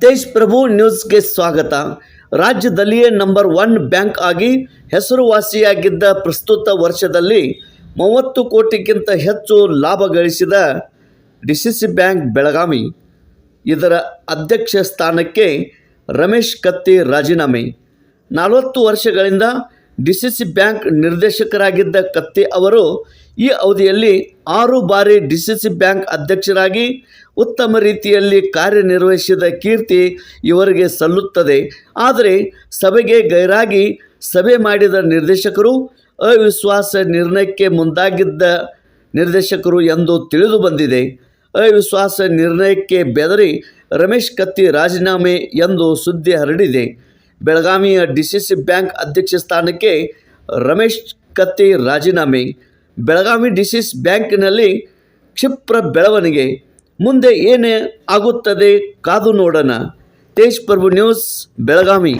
ತೇಜ್ ಪ್ರಭು ನ್ಯೂಸ್ಗೆ ಸ್ವಾಗತ. ರಾಜ್ಯದಲ್ಲಿಯೇ ನಂಬರ್ ಒನ್ ಬ್ಯಾಂಕ್ ಆಗಿ ಹೆಸರುವಾಸಿಯಾಗಿದ್ದ ಪ್ರಸ್ತುತ ವರ್ಷದಲ್ಲಿ ಮೂವತ್ತು ಕೋಟಿಗಿಂತ ಹೆಚ್ಚು ಲಾಭ ಗಳಿಸಿದ ಸಿ ಬ್ಯಾಂಕ್ ಬೆಳಗಾವಿ. ಇದರ ಅಧ್ಯಕ್ಷ ಸ್ಥಾನಕ್ಕೆ ರಮೇಶ್ ಕತ್ತಿ ರಾಜೀನಾಮೆ. ನಲವತ್ತು ವರ್ಷಗಳಿಂದ ಡಿ ಸಿ ಸಿ ಬ್ಯಾಂಕ್ ನಿರ್ದೇಶಕರಾಗಿದ್ದ ಕತ್ತಿ ಅವರು ಈ ಅವಧಿಯಲ್ಲಿ ಆರು ಬಾರಿ ಡಿ ಸಿ ಸಿ ಬ್ಯಾಂಕ್ ಅಧ್ಯಕ್ಷರಾಗಿ ಉತ್ತಮ ರೀತಿಯಲ್ಲಿ ಕಾರ್ಯನಿರ್ವಹಿಸಿದ ಕೀರ್ತಿ ಇವರಿಗೆ ಸಲ್ಲುತ್ತದೆ. ಆದರೆ ಸಭೆಗೆ ಗೈರಾಗಿ ಸಭೆ ಮಾಡಿದ ನಿರ್ದೇಶಕರು ಅವಿಶ್ವಾಸ ನಿರ್ಣಯಕ್ಕೆ ಮುಂದಾಗಿದ್ದ ನಿರ್ದೇಶಕರು ಎಂದು ತಿಳಿದು ಬಂದಿದೆ. ಅವಿಶ್ವಾಸ ನಿರ್ಣಯಕ್ಕೆ ಬೆದರಿ ರಮೇಶ್ ಕತ್ತಿ ರಾಜೀನಾಮೆ ಎಂದು ಸುದ್ದಿ ಹರಡಿದೆ. ಬೆಳಗಾವಿಯ ಡಿ ಸಿ ಸಿ ಬ್ಯಾಂಕ್ ಅಧ್ಯಕ್ಷ ಸ್ಥಾನಕ್ಕೆ ರಮೇಶ್ ಕತ್ತಿ ರಾಜೀನಾಮೆ. ಬೆಳಗಾವಿ ಡಿ ಸಿ ಸಿ ಬ್ಯಾಂಕಿನಲ್ಲಿ ಕ್ಷಿಪ್ರ ಬೆಳವಣಿಗೆ. ಮುಂದೆ ಏನೇ ಆಗುತ್ತದೆ ಕಾದು ನೋಡೋಣ. ತೇಜ್ ಪ್ರಭು ನ್ಯೂಸ್, ಬೆಳಗಾವಿ.